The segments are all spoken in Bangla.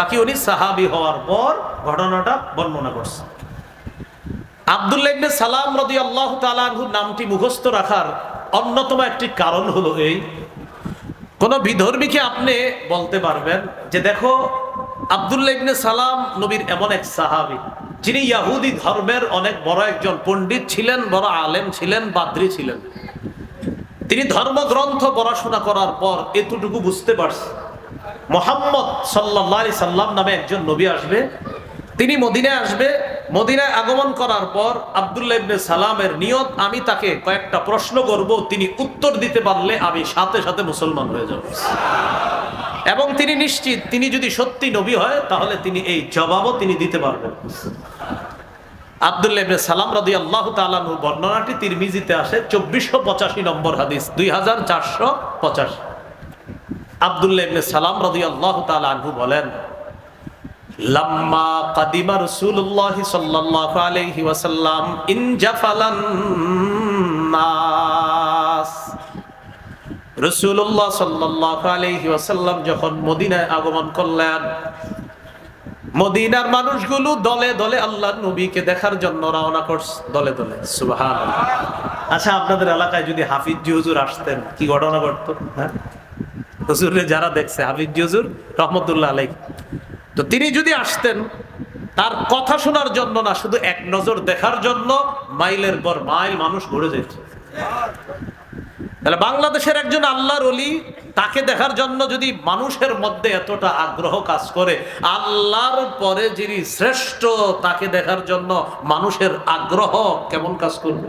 বাকি উনি সাহাবি হওয়ার পর ঘটনাটা বর্ণনা করছে। আবদুল্লাহ সালাম রদি আল্লাহ তালাহুর নামটি মুখস্থ রাখার অন্যতম একটি কারণ হলো এই। কোন বিধর্মীকে আপনি বলতে পারবেন যে দেখো, আবদুল্লাহ ইবনে সালাম নবীর এমন এক সাহাবি, যিনি ইয়াহুদি ধর্মের অনেক বড় একজন পণ্ডিত ছিলেন, বড় আলেম ছিলেন, বাদ্রি ছিলেন। তিনি ধর্মগ্রন্থ পড়াশোনা করার পর এতটুকু বুঝতে পারছেন। মোহাম্মদ সাল্লাহ সাল্লাম নামে একজন নবী আসবে। তিনি মদিনায় আসবে। মদিনায় আগমন করার পর আবদুল্লাহ ইবনে সালামের নিয়ত, আমি তাকে কয়েকটা প্রশ্ন করব, তিনি উত্তর দিতে পারলে আমি সাথে সাথে মুসলমান হয়ে যাব। এবং তিনি নিশ্চিত, তিনি যদি সত্যি নবী হয়, তাহলে তিনি এই জবাবও তিনি দিতে পারবেন। আবদুল্লাহ ইবনে সালাম রাদি আল্লাহ তালানু বর্ণনাটি তিরমিজিতে আসে, চব্বিশশো পঁচাশি নম্বর হাদিস, দুই হাজার চারশো পঁচাশি। আবদুল্লাহ ইবনে সালাম রাদি আল্লাহ তালানহু বলেন, লাম্মা কাদিমা রাসূলুল্লাহ সাল্লাল্লাহু আলাইহি ওয়াসাল্লাম ইন জাফালান নাস। রাসূলুল্লাহ সাল্লাল্লাহু আলাইহি ওয়াসাল্লাম যখন মদিনায় আগমন করলেন, মদিনার মানুষগুলো দলে দলে আল্লাহ নবীকে দেখার জন্য রওনা করছে, দলে দলে। সুবহান আচ্ছা আপনাদের এলাকায় যদি হাফিজ জি হুজুর আসতেন, কি ঘটনা ঘটতো? হ্যাঁ? হুজুরে যারা দেখছে জি হুজুর, রহমতুল্লাহ আলাই তো তিনি যদি আসতেন, তার কথা শোনার জন্য না, শুধু এক নজর দেখার জন্য মাইলের পর মাইল মানুষ ঘুরে যেত তাহলে বাংলাদেশের একজন আল্লাহর অলি তাকে দেখার জন্য যদি মানুষের মধ্যে এতটা আগ্রহ কাজ করে, আল্লাহর পরে যিনি শ্রেষ্ঠ, তাকে দেখার জন্য মানুষের আগ্রহ কেমন কাজ করবে?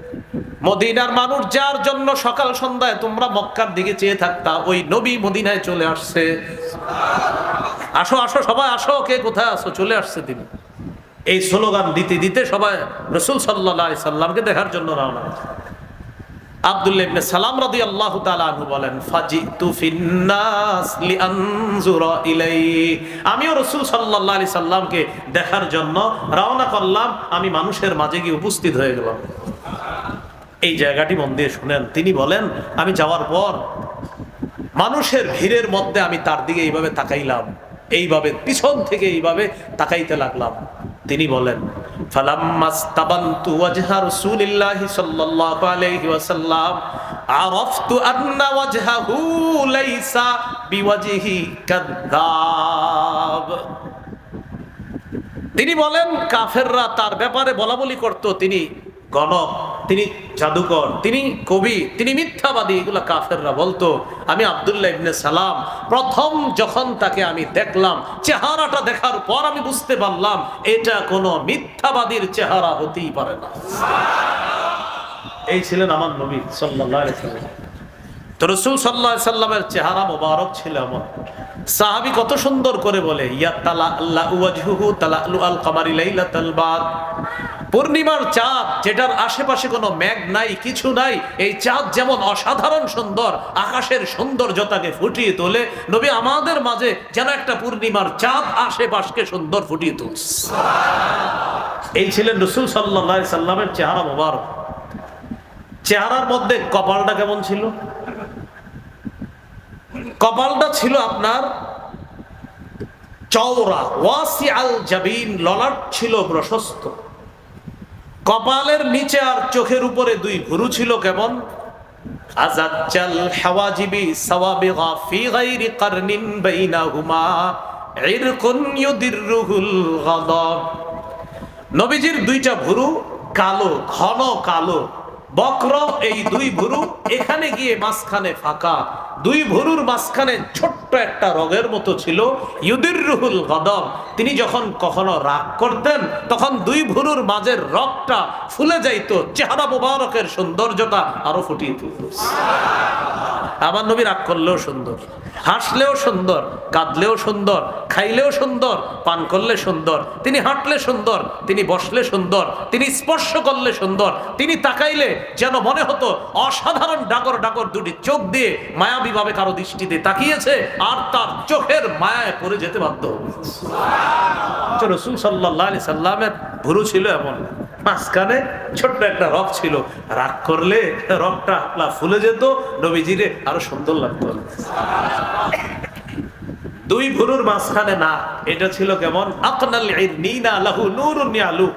মদিনার মানুষ যার জন্য সকাল সন্ধ্যায় তোমরা মক্কার দিকে চেয়ে থাকতা, ওই নবী মদিনায় চলে আসছে। আসো আসো, সবাই আসো, কে কোথায় আসো? চলে আসছে তিনি। এই স্লোগান দিতে দিতে সবাই রসুল সাল্লাহ সাল্লামকে দেখার জন্য রওনা। আব্দুল্লাহ সালাম বলেন ইলাই আমিও দেখার জন্য রওনা করলাম। আমি মানুষের মাঝে গিয়ে উপস্থিত হয়ে গেলাম। এই জায়গাটি মন দিয়ে শুনেন। তিনি বলেন, আমি যাওয়ার পর মানুষের ভিড়ের মধ্যে আমি তার দিকে এইভাবে তাকাইলাম, এইভাবে পিছন থেকে এইভাবে তাকাইতে লাগলাম। তিনি বলেন তিনি বলেন, কাফেররা তার ব্যাপারে বলা বলি করত। তিনি গণক তিনি জাদুকর, তিনি কবি, তিনি মিথ্যাবাদী, এগুলো কাফেররা বলতো। আমি আবদুল্লাহ ইবনে সালাম, প্রথম যখন তাকে আমি দেখলাম, চেহারাটা দেখার পর আমি বুঝতে পারলাম, এটা কোনো মিথ্যাবাদীর চেহারা হতেই পারে না। এই ছিলেন আমার নবী সাল্লাম। তো রসুল সাল্লাহ সাল্লামের চেহারা মোবারক ছিল এমন সাহাবি কত সুন্দর করে বলে, ইয়া তালা আল্লাহ আল কামারি লাইলাতাল বাদ। পূর্ণিমার চাঁদ, যেটার আশেপাশে কোনো মেঘ নাই, কিছু নাই, এই চাঁদ যেমন অসাধারণ সুন্দর, আকাশের সৌন্দর্যতাকে ফুটিয়ে তোলে, নবী আমাদের মাঝে যেন একটা পূর্ণিমার চাঁদ আশেপাশকে সুন্দর ফুটিয়ে তুলছে। এই ছিলেন রসুল সাল্লাহ সাল্লামের চেহারা মোবারক। চেহারার মধ্যে কপালটা কেমন ছিল? কপালটা ছিল আপনার চওড়া ওয়াসি আল জাবিন, ললাট ছিল প্রশস্ত। কপালের নিচে আর চোখের উপরে দুই ভুরু ছিল কেমন? নবীজির দুইটা ভুরু কালো, ঘন কালো। এই দুই ভুরু এখানে গিয়ে মাঝখানে ফাঁকা। দুই ভুরুর মাঝখানে ছোট্ট একটা রগের মতো ছিল। ইউদির রুহুল গদম। তিনি যখন কখনো রাগ করতেন, তখন দুই ভুরুর মাঝের রগটা ফুলে যাইত, চেহারা মুবারকের সৌন্দর্যটা আরও ফুটিয়ে তুলত। আমার নবী রাগ করলেও সুন্দর, হাসলেও সুন্দর, কাঁদলেও সুন্দর খাইলেও সুন্দর, পান করলে সুন্দর, তিনি হাঁটলে সুন্দর, তিনি বসলে সুন্দর, তিনি স্পর্শ করলে সুন্দর, তিনি তাকাইলে যেন মনে হতো অসাধারণ ডাগর ডাগর দুটি চোখ দিয়ে মায়াবীভাবে কারও দৃষ্টিতে তাকিয়েছে, আর তার চোখের মায়ায় পড়ে যেতে বাধ্য। রসুল সাল্লাহ আলি সাল্লামের ভুরু ছিল এমন, মাঝখানে ছোট্ট একটা রক ছিল, রাগ করলে রকটা ফুলে যেত, নবীজিরে আরও সুন্দর লাগতো। দুই ভুরুর মাঝখানে না, এটা ছিল কেমন? ইয়ালু।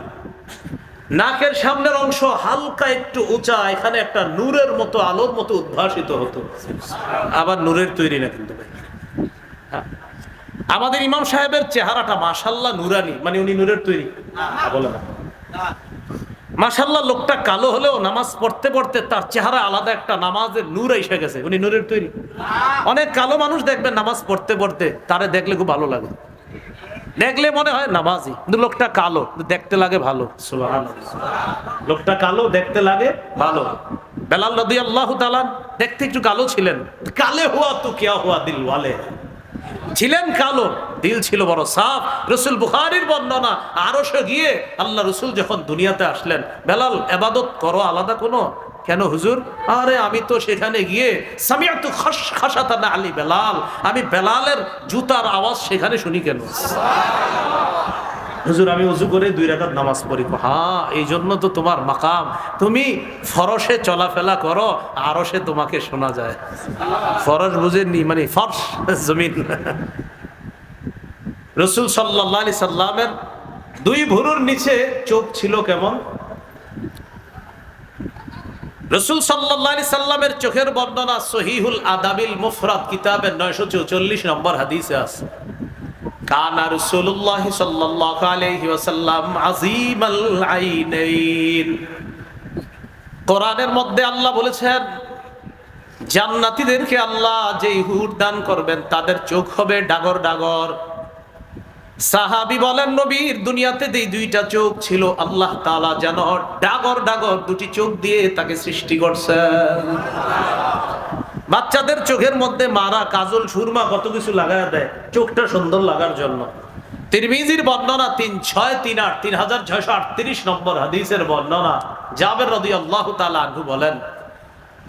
নাকের সামনের অংশ হালকা একটু উঁচা, এখানে একটা নূরের মতো আলোর মতো উদ্ভাসিত হতো। আবার নূরের তৈরি না কিন্তু। হ্যাঁ। আমাদের ইমাম সাহেবের চেহারাটা মাশাল্লাহ নুরানি মানে উনি নূরের তৈরি। বলে না। মাশাল্লাহ লোকটা কালো হলেও নামাজ পড়তে পড়তে তার চেহারা আলাদা একটা, নামাজের নূর এসে গেছে। উনি নূরের তৈরি। অনেক কালো মানুষ দেখবেন নামাজ পড়তে পড়তে, তারে দেখলে খুব ভালো লাগে। দেখলে মনে হয় নামাজি, কিন্তু লোকটা কালো, দেখতে লাগে ভালো। লোকটা কালো, দেখতে লাগে ভালো। বেলাল নদী আল্লাহ দেখতে একটু কালো ছিলেন। কালে হুয়া তো কেয়া হুয়া দিল ওয়ালে। ছিলেন কালো, দিল ছিল বড় সাফ। রসুল বুখারির বর্ণনা আরও সে গিয়ে আল্লাহ রসুল যখন দুনিয়াতে আসলেন, বেলাল, এবাদত করো আলাদা কোনো? কেন হুজুর? আরে আমি তো সেখানে গিয়ে সামিয়াতু খাস, খাসাতানা আলী বেলাল। আমি বেলালের জুতার আওয়াজ সেখানে শুনি কেন? হুজুর, আমি উজু করে দুই রাকাত নামাজ পড়ি। হ্যাঁ এই জন্য তো তোমার মাকাম। তুমি ফরসে চলাফেরা করো আরও সে তোমাকে শোনা যায়। ফরস বুঝেননি মানে ফরস জমিন। রসুল সাল্লাহ আলি সাল্লামের দুই ভুরুর নিচে চোখ ছিল কেমন? রসুল সাল্লাহ সাল্লামের চোখের বর্ণনা সহিহুল আদাবিল মুফরাত কিতাবের নয়শো চৌচল্লিশ নম্বর হাদিসে আছে। কানা রাসূলুল্লাহ সাল্লাল্লাহু আলাইহি ওয়াসাল্লাম আযীমাল আইনাইন। কোরআনের মধ্যে আল্লাহ বলেছেন, জান্নাতীদেরকে আল্লাহ যেই হুর দান করবেন তাদের চোখ হবে ডাগর ডাগর। সাহাবি বলেন, নবীর দুনিয়াতে যেই দুইটা চোখ ছিল, আল্লাহ তাআলা যেন ডাগর ডাগর দুটি চোখ দিয়ে তাকে সৃষ্টি করছেন। বাচ্চাদের চোখের মধ্যে মারা কাজল সুরমা কত কিছু লাগায় দেয় চোখটা সুন্দর লাগার জন্য তিরমিজির বর্ণনা তিন ছয় তিন আট তিন হাজার ছয়শো আটত্রিশ নম্বর হাদিসের বর্ণনা জাবের রদি আল্লাহ তালা আনহু বলেন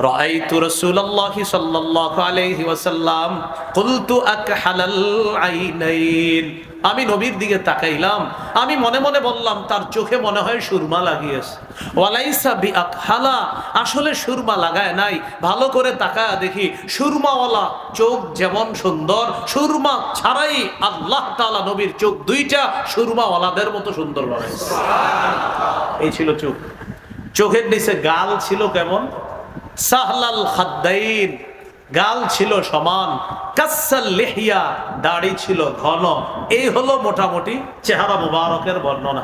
رأيت رسول الله صلى الله عليه وسلم قلت أكحل العينين আমি নবীর দিকে তাকাইলাম আমি মনে মনে বললাম তার চোখে মনে হয় সুরমা লাগিয়েছে। ওয়ালাইসা বি আকহালা আসলে সুরমা লাগায় নাই ভালো করে তাকায় দেখি সুরমাওয়ালা চোখ যেমন সুন্দর সুরমা ছাড়াই আল্লাহ তাআলা নবীর চোখ দুইটা সুরমাওয়ালাদের মতো সুন্দর বানাইছে। এই ছিল চোখ। চোখের নিচে গাল ছিল কেমন? সাহলাল খাদ্দাইন। গাল ছিল সমান, কাসাল লেহিয়া, দাড়ি ছিল ঘন। এই হলো মোটামুটি চেহারা মুবারকের বর্ণনা।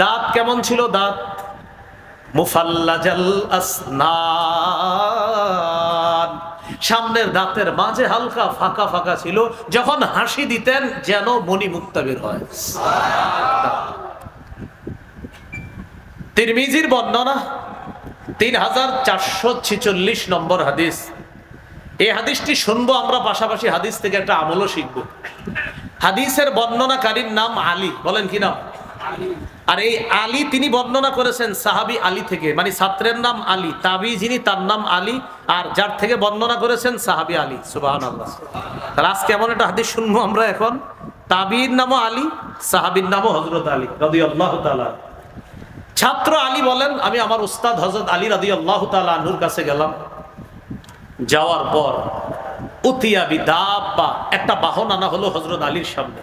দাঁত কেমন ছিল দাঁত? সামনের দাঁতের মাঝে হালকা ফাঁকা ফাঁকা ছিল, যখন হাসি দিতেন যেন মণি মুক্তাবের হয়। তিরমিজির বর্ণনা, তিন হাজার চারশো ছিচল্লিশ নম্বর হাদিস। এই হাদিসটি শুনব, আমরা পাশাপাশি হাদিস থেকে একটা আমলও শিখব। হাদিসের বর্ণনাকারীর নাম আলী, বলেন কি নাম? আর এই আলী তিনি বর্ণনা করেছেন সাহাবি আলী থেকে মানে ছাত্রের নাম আলী, তাবি যিনি তার নাম আলী, আর যার থেকে বর্ণনা করেছেন সাহাবি আলী সুবাহ আল্লাহ তাহলে আজকে এমন একটা হাদিস শুনব আমরা এখন, তাবির নামও আলী, সাহাবির নামও হজরত আলী রদি আল্লাহ তালা ছাত্র আলী বলেন, আমি আমার উস্তাদ হজরত আলী রাদি আল্লাহ তালুর কাছে গেলাম। যাওয়ার পর উতিয়া বিদাব্বা, একটা বাহন আনা হলো হজরত আলীর সামনে।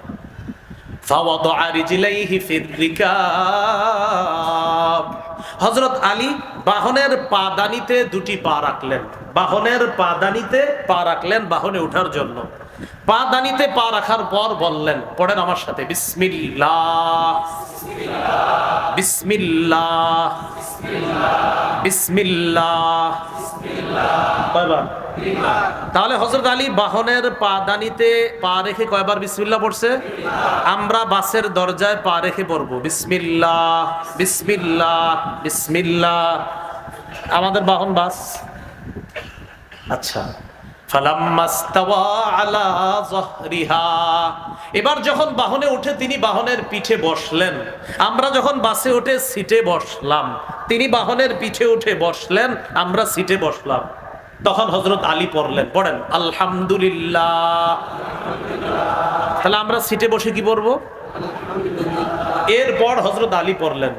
হজরত আলী বাহনের পাদানিতে দুটি পা রাখলেন। বাহনের পাদানিতে পা রাখলেন বাহনে ওঠার জন্য। পা দানিতে পা রাখার পর বললেন, পড়েন আমার সাথে, বিসমিল্লাহ। বিসমিল্লাহ। বিসমিল্লাহ। তাহলে হজরত আলী বাহনের পা দানিতে পা রেখে কয়বার বিসমিল্লাহ পড়ছে? আমরা বাসের দরজায় পা রেখে পড়ব, বিসমিল্লাহ বিসমিল্লাহ বিসমিল্লাহ। আমাদের বাহন বাস। আচ্ছা। এবার যখন বাহনে উঠে তিনি বাহনের পিঠে বসলেন, আমরা যখন বাসে উঠে সিটে বসলাম, তিনি বাহনের পিঠে উঠে বসলেন, আমরা সিটে বসলাম। তখন হজরত আলী পড়লেন, পড়েন, আলহামদুলিল্লাহ। তাহলে আমরা সিটে বসে কি পড়ব? এরপর হজরত আলী পড়লেন,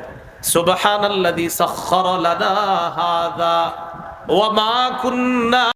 সুবহানাল্লাযী সাখখারা লানা হাযা, ওয়া মা কুন্না